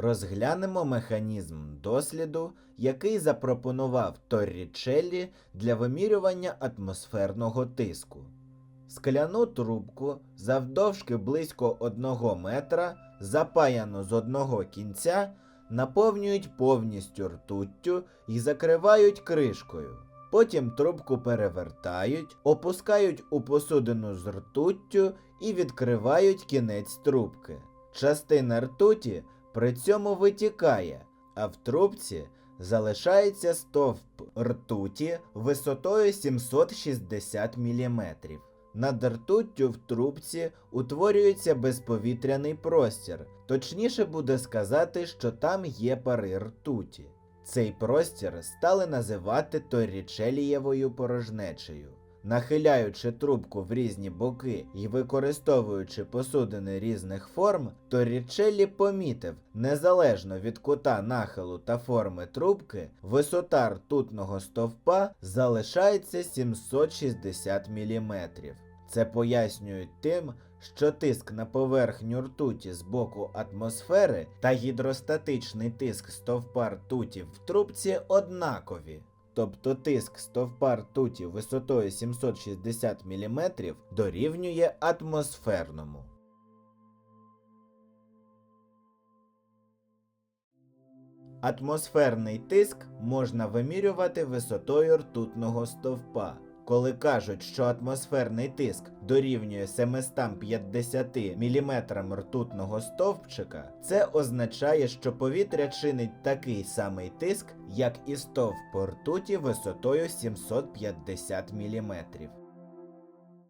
Розглянемо механізм досліду, який запропонував Торрічеллі для вимірювання атмосферного тиску. Скляну трубку завдовжки близько 1 метра, запаяну з одного кінця, наповнюють повністю ртуттю і закривають кришкою. Потім трубку перевертають, опускають у посудину з ртуттю і відкривають кінець трубки. Частина ртуті при цьому витікає, а в трубці залишається стовп ртуті висотою 760 мм. Над ртуттю в трубці утворюється безповітряний простір. Точніше буде сказати, що там є пари ртуті. Цей простір стали називати Торрічелієвою порожнечею. Нахиляючи трубку в різні боки і використовуючи посудини різних форм, Торрічеллі помітив, незалежно від кута нахилу та форми трубки, висота ртутного стовпа залишається 760 мм. Це пояснюють тим, що тиск на поверхню ртуті з боку атмосфери та гідростатичний тиск стовпа ртуті в трубці однакові. Тобто тиск стовпа ртуті висотою 760 мм дорівнює атмосферному. Атмосферний тиск можна вимірювати висотою ртутного стовпа. Коли кажуть, що атмосферний тиск дорівнює 750 мм ртутного стовпчика, це означає, що повітря чинить такий самий тиск, як і стовп ртуті висотою 750 мм.